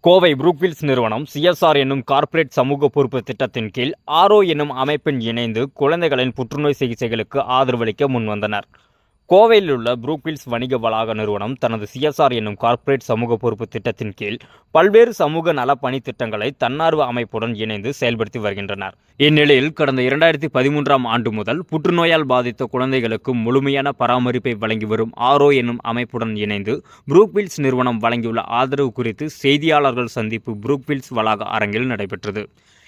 கோவை புரூக்வில்ஸ் நிறுவனம் சிஎஸ்ஆர் என்னும் கார்ப்பரேட் சமூக பொறுப்பு திட்டத்தின் கீழ் ஆரோ என்னும் அமைப்பின் இணைந்து குழந்தைகளின் புற்றுநோய் சிகிச்சைகளுக்கு ஆதரவளிக்க முன்வந்தனர். கோவையில் உள்ள புரூக்வில்ஸ் வணிக வளாக நிறுவனம் தனது சிஎஸ்ஆர் என்னும் கார்ப்பரேட் சமூக பொறுப்பு திட்டத்தின் கீழ் பல்வேறு சமூக நல பணி திட்டங்களை தன்னார்வ அமைப்புடன் இணைந்து செயல்படுத்தி வருகின்றனர். இந்நிலையில் கடந்த இரண்டாயிரத்தி பதிமூன்றாம் ஆண்டு முதல் புற்றுநோயால் பாதித்த குழந்தைகளுக்கு முழுமையான பராமரிப்பை வழங்கி வரும் ஆரோ என்னும் அமைப்புடன் இணைந்து புரூக்வில்ஸ் நிறுவனம் வழங்கியுள்ள ஆதரவு குறித்து செய்தியாளர்கள் சந்திப்பு புரூக்வில்ஸ் வளாக அரங்கில் நடைபெற்றது.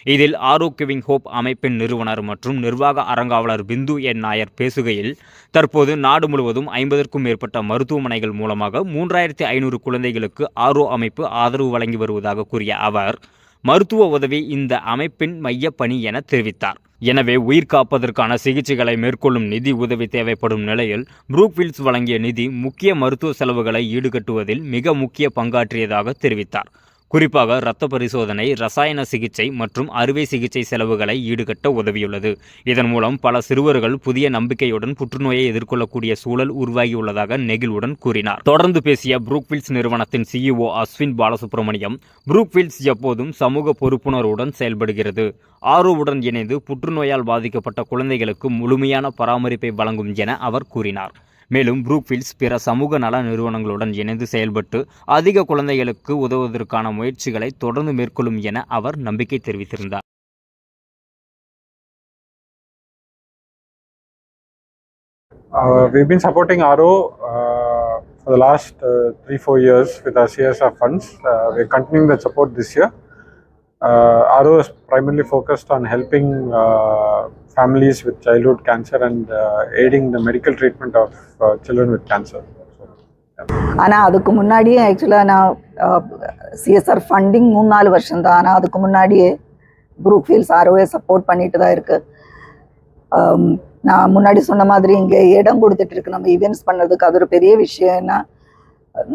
இதில் ஆரோ கிவிங் ஹோப் அமைப்பின் நிறுவனர் மற்றும் நிர்வாக அரங்காவலர் பிந்து என் நாயர் பேசுகையில் தற்போது நாடு முழுவதும் ஐம்பதற்கும் மேற்பட்ட மருத்துவமனைகள் மூலமாக மூன்றாயிரத்தி ஐநூறு குழந்தைகளுக்கு ஆரோ அமைப்பு ஆதரவு வழங்கி வருவதாக கூறிய அவர் மருத்துவ உதவி இந்த அமைப்பின் மைய பணி என தெரிவித்தார். எனவே உயிர் காப்பதற்கான சிகிச்சைகளை மேற்கொள்ளும் நிதி உதவி தேவைப்படும் நிலையில் புரூக்வில்ஸ் வழங்கிய நிதி முக்கிய மருத்துவ செலவுகளை ஈடுகட்டுவதில் மிக முக்கிய பங்காற்றியதாக தெரிவித்தார். குறிப்பாக இரத்த பரிசோதனை ரசாயன சிகிச்சை மற்றும் அறுவை சிகிச்சை செலவுகளை ஈடுகட்ட உதவியுள்ளது. இதன் மூலம் பல சிறுவர்கள் புதிய நம்பிக்கையுடன் புற்றுநோயை எதிர்கொள்ளக்கூடிய சூழல் உருவாகியுள்ளதாக நெகிழ்வுடன் கூறினார். தொடர்ந்து பேசிய புரூக்வில்ஸ் நிறுவனத்தின் சிஇஓ அஸ்வின் பாலசுப்ரமணியம் புரூக்வில்ஸ் எப்போதும் சமூக பொறுப்புணர்வுடன் செயல்படுகிறது. ஆரோவுடன் இணைந்து புற்றுநோயால் பாதிக்கப்பட்ட குழந்தைகளுக்கு முழுமையான பராமரிப்பை வழங்கும் என அவர் கூறினார். மேலும் புரூக்ஃபீல்ட்ஸ் பிற சமூக நல நிறுவனங்களுடன் இணைந்து செயல்பட்டு அதிக குழந்தைகளுக்கு உதவுவதற்கான முயற்சிகளை தொடர்ந்து மேற்கொள்ளும் என அவர் நம்பிக்கை தெரிவித்திருந்தார் Uh, we've been supporting RO uh, for the last uh, three, four years with our CSR funds. Uh, we're continuing that support this year. Uh, RO is primarily focused on helping uh, families with childhood cancer and uh, aiding the medical treatment of uh, children with cancer. ஆனால் அதுக்கு முன்னாடியே ஆக்சுவலாக நான் CSR funding மூணு நாலு வருஷம் தான். ஆனால் அதுக்கு முன்னாடியே குரூப் ஃபீல்ஸ் ஆர்ஓஏ சப்போர்ட் பண்ணிட்டு தான் இருக்குது நான் முன்னாடி சொன்ன மாதிரி இங்கே இடம் கொடுத்துட்ருக்கு நம்ம ஈவெண்ட்ஸ் பண்ணுறதுக்கு அது ஒரு பெரிய விஷயம்.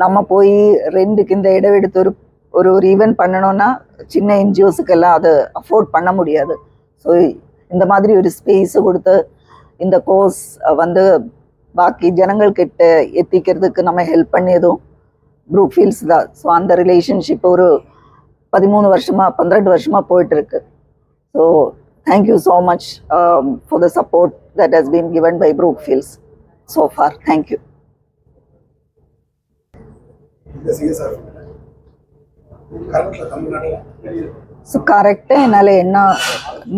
நம்ம போய் ரெண்டுக்கு இந்த இடம் எடுத்து ஒரு ஒரு ஒரு ஈவெண்ட் பண்ணணும்னா சின்ன என்ஜிஓஸுக்கெல்லாம் அதை அஃபோர்ட் பண்ண முடியாது. ஸோ இந்த மாதிரி ஒரு ஸ்பேஸ் கொடுத்து இந்த கோர்ஸ் வந்து பாக்கி ஜனங்கள்கிட்ட எத்திக்கிறதுக்கு நம்ம ஹெல்ப் பண்ணியதும் குரூப் ஃபீல்ஸ் தான். ஸோ அந்த ரிலேஷன்ஷிப் ஒரு பதிமூணு வருஷமா பன்னிரெண்டு வருஷமா போயிட்டு இருக்கு so thank you so much for the support that has been given by group feels so for thank you கரண்ட்ல தமிழ்நாட்டில் ஸோ கரெக்டாக என்னால் என்ன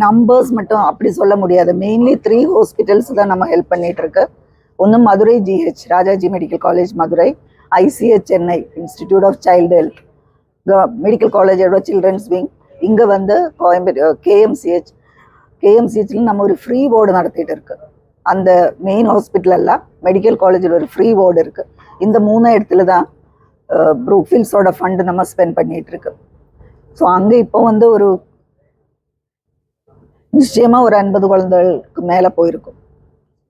நம்பர்ஸ் மட்டும் அப்படி சொல்ல முடியாது. மெயின்லி த்ரீ ஹாஸ்பிட்டல்ஸ் தான் நம்ம ஹெல்ப் பண்ணிகிட்ருக்கு ஒன்று Madurai GH Rajaji medical college Madurai ICH Chennai institute of child health medical காலேஜோட சில்ட்ரன்ஸ் விங் இங்கே வந்து கோயம்பேடு கேஎம்சிஹெச் கேஎம்சிஹெச்சில் நம்ம ஒரு ஃப்ரீ வார்டு நடத்திட்டு இருக்கு. அந்த மெயின் ஹாஸ்பிட்டலெல்லாம் மெடிக்கல் காலேஜில் ஒரு ஃப்ரீ வார்டு இருக்குது இந்த மூணு இடத்துல தான் ப்ரூக்ஃபீல்ஸோட ஃபண்டு நம்ம ஸ்பெண்ட் பண்ணிகிட்ருக்கு ஸோ அங்கே இப்போ வந்து ஒரு நிச்சயமா ஒரு ஐம்பது குழந்தைகளுக்கு மேலே போயிருக்கும்.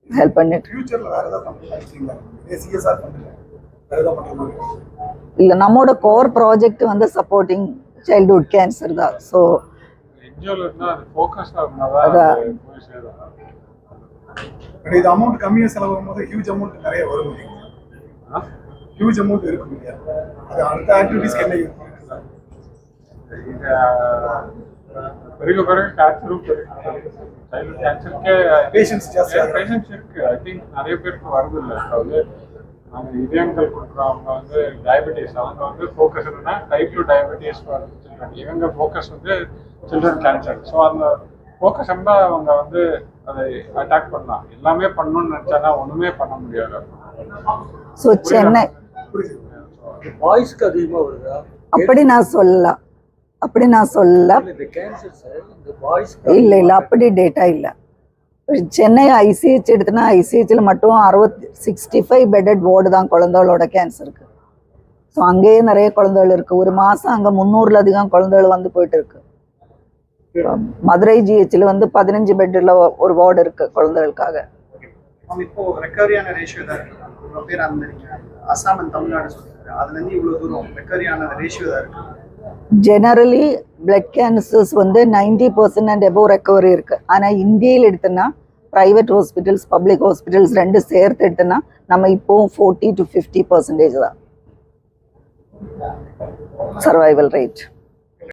ஹெல்ப் பண்ணிட்டு. இல்லை நம்மோட கோர் ப்ராஜெக்ட் வந்து சப்போர்ட்டிங் சைல்ட்ஹுட் கேன்சர் தான். ஸோ இது அமௌண்ட் கம்மியாக செலவாகும் போது ஹியூஜ் அமௌண்ட் நிறைய வரும் ஹியூஜ் அமௌண்ட் இருக்கும் இல்லையா? அது அடுத்த ஆக்டிவிட்டீஸ்க்கு என்ன use Patients ஜாஸ்தி ஆகுறாங்க. பேஷண்ட்ஸ் இருக்கு. ஐ திங்க் நிறைய பேருக்கு வருது இல்லை. வந்து நம்ம இதயங்கள் கொடுக்குறோம் அவங்க வந்து டயபெட்டிஸ் அவங்க வந்து ஃபோக்கஸ் என்னன்னா டைப் டூ டயபெட்டிஸ் சில்ட்ரன் இவங்க ஃபோக்கஸ் வந்து சில்ட்ரன் கேன்சர் ஸோ அந்த ஃபோக்கஸ் இருந்தால் அவங்க வந்து அதை அட்டாக் பண்ணலாம். எல்லாமே பண்ணணும்னு நினச்சானா ஒன்றுமே பண்ண முடியாது. ஸோ சென்னை. வாய்ஸ்க்கு அதிகமாக வருதா? அப்படி நான் சொல்லலாம். அப்படி நான் வாய்ஸ் இல்லை இல்லை அப்படி டேட்டா இல்லை. சென்னை ஐசிஹெச் எடுத்தனா ஐசிஹெச்சில் மட்டும் அறுபத்தி சிக்ஸ்டி ஃபைவ் பெட்டட் வார்டு தான் குழந்தைகளோட கேன்சருக்கு ஸோ அங்கேயே நிறைய குழந்தைகள் இருக்கு. ஒரு மாதம் அங்கே முந்நூறுல அதிகம் குழந்தைகள் வந்து போயிட்டு இருக்கு. மதுரை ஜிஹெச்சில் வந்து பதினஞ்சு பெட்டில் ஒரு வார்டு இருக்கு குழந்தைகளுக்காக. நம்ம இப்போ ரெக்கவரியான ரேஷியோ தான் இருக்கு? இவ்வளோ பேர் அந்த நீங்க அசாம் தமிழ்நாடு சொல்லியிருக்காரு அதுல இருந்து இவ்வளவு தூரம் ரெக்கவரியான ரேஷியோ தான் இருக்கு? ஜெனரலி பிளட் கேன்சர்ஸ் வந்து ninety percent and above recovery இருக்குது ஆனால் இந்தியாவில் எடுத்தோன்னா ப்ரைவேட் ஹாஸ்பிட்டல்ஸ் பப்ளிக் ஹாஸ்பிட்டல்ஸ் ரெண்டு சேர்த்து எடுத்தோன்னா நம்ம இப்போவும் ஃபோர்ட்டி டு ஃபிஃப்டி பர்சன்டேஜ் தான். Survival rate